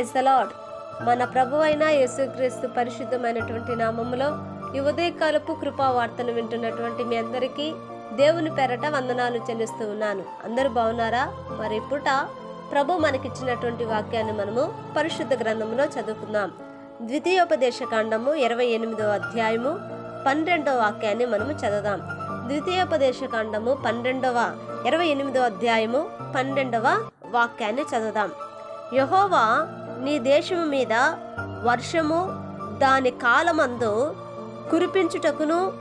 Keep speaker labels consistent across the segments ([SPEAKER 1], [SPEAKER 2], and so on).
[SPEAKER 1] Praise the lord మన ప్రభు అయిన యేసుక్రీస్తు పరిశుద్ధమైనటువంటి నామములో ఈ ఉదయకాలపు కృపా వార్తను వింటున్నటువంటి మీ అందరికీ దేవుని పేరట వందనాలు చెల్లిస్తూ ఉన్నాను. అందరూ బాగున్నారా? మరి పుట ప్రభు మనకిచ్చినటువంటి వాక్యాన్ని మనము పరిశుద్ధ గ్రంథంలో చదువుకుందాం. ద్వితీయోపదేశ కాండము ఇరవై ఎనిమిదవ అధ్యాయము పన్నెండవ వాక్యాన్ని మనము చదువుదాం. ద్వితీయోపదేశ కాండము పన్నెండవ ఇరవై ఎనిమిదవ అధ్యాయము పన్నెండవ వాక్యాన్ని చదువుదాం. యహోవా నీ దేశము మీద వర్షము దాని కాలమందు కురిపించుటకును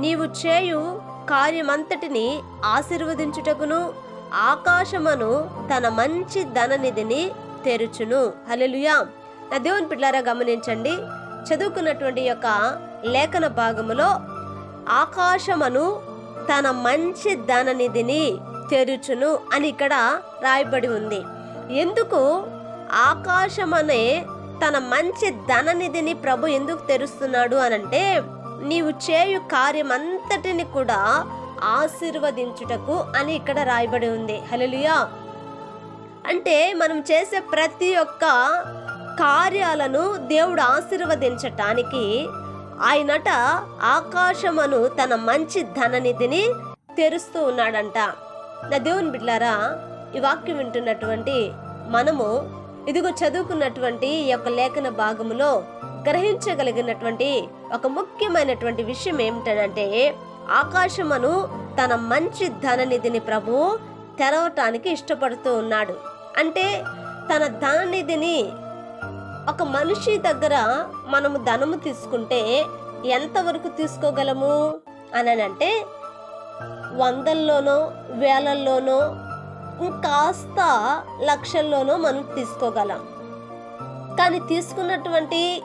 [SPEAKER 1] నీవు చేయు కార్యమంతటిని ఆశీర్వదించుటకును ఆకాశమును తన మంచి ధననిధిని తెరుచును. హలెలుయా నా దేవుని పిల్లారా గమనించండి. చదువుకున్నటువంటి యొక్క లేఖన భాగములో ఆకాశమును తన మంచి ధననిధిని తెరుచును అని ఇక్కడ రాయబడి ఉంది. ఎందుకు? ఆకాశమనే తన మంచి ధననిధిని ప్రభు ఎందుకు తెరుస్తున్నాడు అనంటే నీవు చేయు కార్యమంతటిని కూడా ఆశీర్వదించుటకు అని ఇక్కడ రాయబడి ఉంది. హలలుయా అంటే మనం చేసే ప్రతి ఒక్క కార్యాలను దేవుడు ఆశీర్వదించటానికి ఆయనట ఆకాశమును తన మంచి ధననిధిని తెరుస్తూ ఉన్నాడంట. నా దేవుని బిడ్లారా ఈ వాక్యం వింటున్నటువంటి మనము ఇదిగో చదువుకున్నటువంటి ఈ యొక్క లేఖన భాగములో గ్రహించగలిగినటువంటి ఒక ముఖ్యమైనటువంటి విషయం ఏమిటంటే ఆకాశమును తన మంచి ధననిధిని ప్రభు తెరవటానికి ఇష్టపడుతూ ఉన్నాడు. అంటే తన ధననిధిని ఒక మనిషి దగ్గర మనము ధనము తీసుకుంటే ఎంతవరకు తీసుకోగలము? అని అంటే వందల్లోనో వేలల్లోనో కాస్త లక్షల్లోనో మనం తీసుకోగలం. కానీ తీసుకున్నటువంటి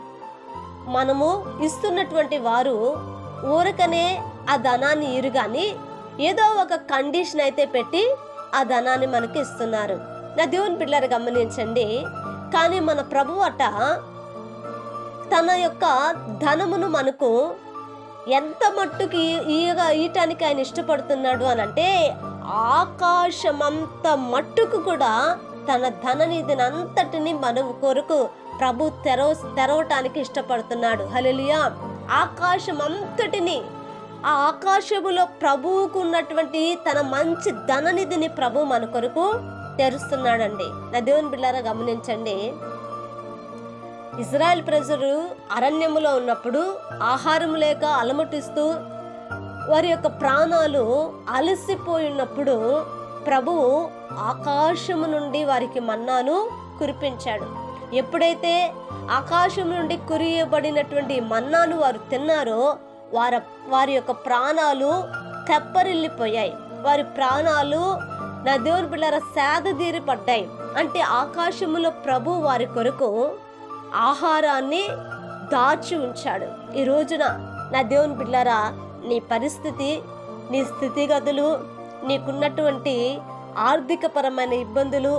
[SPEAKER 1] మనము ఇస్తున్నటువంటి వారు ఊరకనే ఆ ధనాన్ని ఇరుగాని ఏదో ఒక కండిషన్ అయితే పెట్టి ఆ ధనాన్ని మనకి ఇస్తున్నారు. నా దేవుని పిల్లలు గమనించండి. కానీ మన ప్రభు అట తన యొక్క ధనమును మనకు ఎంత మట్టుకి ఈయగా ఈయటానికి ఆయన ఇష్టపడుతున్నాడు అని అంటే ఆకాశమంత మట్టుకు కూడా తన ధననిధిని అంతటిని మన కొరకు ప్రభు తెరవ తెరవటానికి ఇష్టపడుతున్నాడు. హలెలియా ఆకాశం అంతటిని ఆ ఆకాశములో ప్రభువుకు ఉన్నటువంటి తన మంచి ధననిధిని ప్రభు మన కొరకు తెరుస్తున్నాడండి. నా దేవుని బిళ్ళారా గమనించండి. ఇజ్రాయెల్ ప్రజలు అరణ్యములో ఉన్నప్పుడు ఆహారం లేక అలమటిస్తూ వారి యొక్క ప్రాణాలు అలసిపోయినప్పుడు ప్రభువు ఆకాశము నుండి వారికి మన్నాను కురిపించాడు. ఎప్పుడైతే ఆకాశం నుండి కురియబడినటువంటి మన్నాను వారు తిన్నారో వారి వారి యొక్క ప్రాణాలు తెప్పరిల్లిపోయాయి. వారి ప్రాణాలు నా దేవుని బిళ్ళర సేదదీరి పడ్డాయి. అంటే ఆకాశములో ప్రభు వారి కొరకు ఆహారాన్ని దాచి ఉంచాడు. ఈ రోజున నా దేవుని బిళ్ళరా నీ పరిస్థితి నీ స్థితిగతులు నీకున్నటువంటి ఆర్థికపరమైన ఇబ్బందులు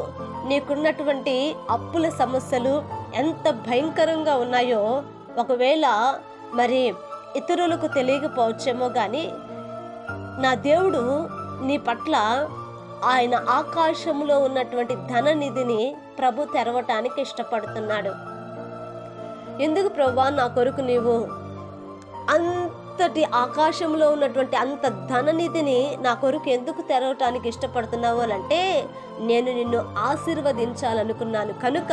[SPEAKER 1] నీకున్నటువంటి అప్పుల సమస్యలు ఎంత భయంకరంగా ఉన్నాయో ఒకవేళ మరి ఇతరులకు తెలియకపోవచ్చేమో కానీ నా దేవుడు నీ పట్ల ఆయన ఆకాశంలో ఉన్నటువంటి ధన నిధిని ప్రభు తెరవటానికి ఇష్టపడుతున్నాడు. ఎందుకు ప్రభా నా కొరకు నీవు అంతటి ఆకాశంలో ఉన్నటువంటి అంత ధననిధిని నా కొరకు ఎందుకు తెరవటానికి ఇష్టపడుతున్నావు అని అంటే నేను నిన్ను ఆశీర్వదించాలనుకున్నాను. కనుక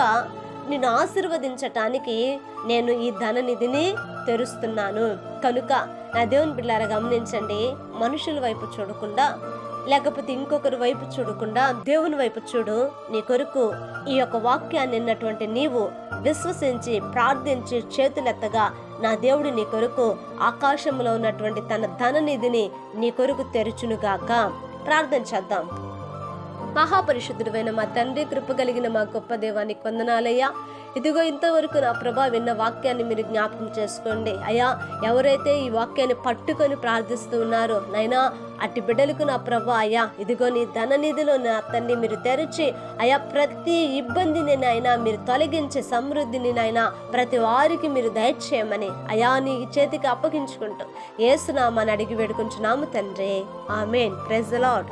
[SPEAKER 1] నిన్ను ఆశీర్వదించటానికి నేను ఈ ధననిధిని తెరుస్తున్నాను. కనుక నా దేవుని బిడ్డారా గమనించండి మనుషుల వైపు చూడకుండా లేకపోతే ఇంకొకరి వైపు చూడకుండా దేవుని వైపు చూడు. నీ కొరకు ఈ యొక్క వాక్యాన్ని నిన్నటువంటి నీవు విశ్వసించి ప్రార్థించి చేతులెత్తగా నా దేవుడు నీ కొరకు ఆకాశంలో ఉన్నటువంటి తన ధననిధిని నీ కొరకు తెరుచునుగాక. ప్రార్థన చేద్దాం. మహాపరిశుద్ధుడైన మా తండ్రి కృప కలిగిన మా గొప్ప దేవానికి వందనాలయ్యా. ఇదిగో ఇంతవరకు నా ప్రభా విన్న వాక్యాన్ని మీరు జ్ఞాపకం చేసుకోండి. అయ్యా ఎవరైతే ఈ వాక్యాన్ని పట్టుకొని ప్రార్థిస్తూ ఉన్నారో నైనా అట్టి బిడ్డలకు నా ప్రభా అయ్యా ఇదిగో నీ ధననిధిలో నా తండ్రి మీరు తెరిచి అయ్యా ప్రతి ఇబ్బందిని నాయనా మీరు తొలగించే సమృద్ధిని నాయనా ప్రతి వారికి మీరు దయచేయమని అయా నీ చేతికి అప్పగించుకుంటూ ఏసునామని అడిగి వేడుకుంటున్నాము తండ్రి. ఆమెన్. Praise lord